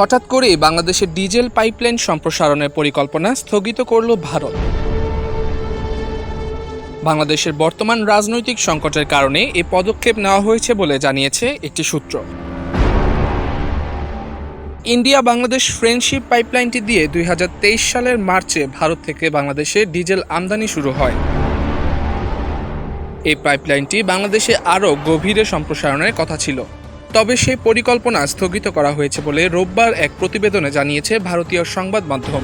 হঠাৎ করেই বাংলাদেশের ডিজেল পাইপলাইন সম্প্রসারণের পরিকল্পনা স্থগিত করল ভারত। বাংলাদেশের বর্তমান রাজনৈতিক সংকটের কারণে এ পদক্ষেপ নেওয়া হয়েছে বলে জানিয়েছে একটি সূত্র। ইন্ডিয়া বাংলাদেশ ফ্রেন্ডশিপ পাইপলাইনটি দিয়ে দুই হাজার তেইশ সালের মার্চে ভারত থেকে বাংলাদেশে ডিজেল আমদানি শুরু হয়। এই পাইপলাইনটি বাংলাদেশে আরও গভীরে সম্প্রসারণের কথা ছিল। তবে সেই পরিকল্পনা স্থগিত করা হয়েছে বলে রোববার এক প্রতিবেদনে জানিয়েছে ভারতীয় সংবাদ মাধ্যম।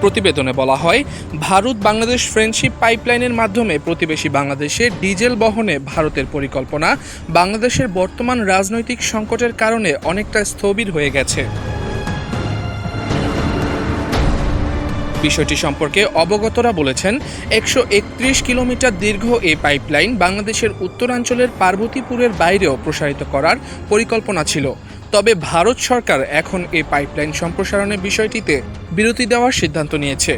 প্রতিবেদনে বলা হয়, ভারত বাংলাদেশ ফ্রেন্ডশিপ পাইপলাইনের মাধ্যমে প্রতিবেশী বাংলাদেশে ডিজেল বহনে ভারতের পরিকল্পনা বাংলাদেশের বর্তমান রাজনৈতিক সংকটের কারণে অনেকটা স্থবির হয়ে গেছে। বিষয়টি সম্পর্কে অবগতরা বলেছেন, একশো একত্রিশ কিলোমিটার দীর্ঘ এই পাইপলাইন বাংলাদেশের উত্তরাঞ্চলের পার্বতীপুরের বাইরেও প্রসারিত করার পরিকল্পনা ছিল। তবে ভারত সরকার এখন এই পাইপলাইন সম্প্রসারণের বিষয়টিতে বিরতি দেওয়ার সিদ্ধান্ত নিয়েছে।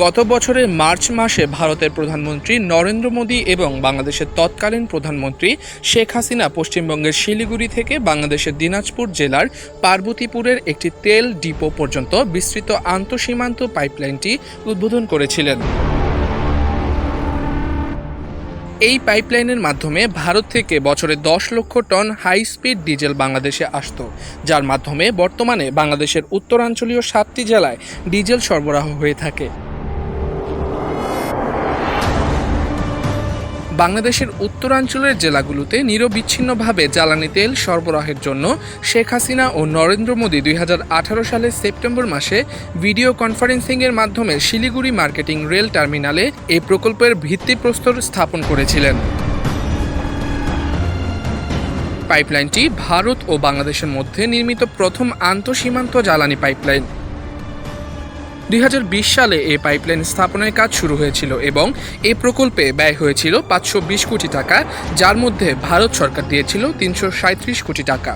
গত বছরের মার্চ মাসে ভারতের প্রধানমন্ত্রী নরেন্দ্র মোদী এবং বাংলাদেশের তৎকালীন প্রধানমন্ত্রী শেখ হাসিনা পশ্চিমবঙ্গের শিলিগুড়ি থেকে বাংলাদেশের দিনাজপুর জেলার পার্বতীপুরের একটি তেল ডিপো পর্যন্ত বিস্তৃত আন্তঃসীমান্ত পাইপলাইনটি উদ্বোধন করেছিলেন। এই পাইপলাইনের মাধ্যমে ভারত থেকে বছরে দশ লক্ষ টন হাই স্পিড ডিজেল বাংলাদেশে আসত, যার মাধ্যমে বর্তমানে বাংলাদেশের উত্তরাঞ্চলীয় সাতটি জেলায় ডিজেল সরবরাহ হয়ে থাকে। বাংলাদেশের উত্তরাঞ্চলের জেলাগুলোতে নিরবিচ্ছিন্নভাবে জ্বালানি তেল সরবরাহের জন্য শেখ হাসিনা ও নরেন্দ্র মোদী দুই হাজার আঠারো সালের সেপ্টেম্বর মাসে ভিডিও কনফারেন্সিংয়ের মাধ্যমে শিলিগুড়ি মার্কেটিং রেল টার্মিনালে এই প্রকল্পের ভিত্তিপ্রস্তর স্থাপন করেছিলেন। পাইপলাইনটি ভারত ও বাংলাদেশের মধ্যে নির্মিত প্রথম আন্তঃসীমান্ত জ্বালানি পাইপলাইন। দুই হাজার বিশ সালে এই পাইপলাইন স্থাপনের কাজ শুরু হয়েছিল এবং এই প্রকল্পে ব্যয় হয়েছিল পাঁচশো বিশ কোটি টাকা, যার মধ্যে ভারত সরকার দিয়েছিল তিনশো সাঁইত্রিশ কোটি টাকা।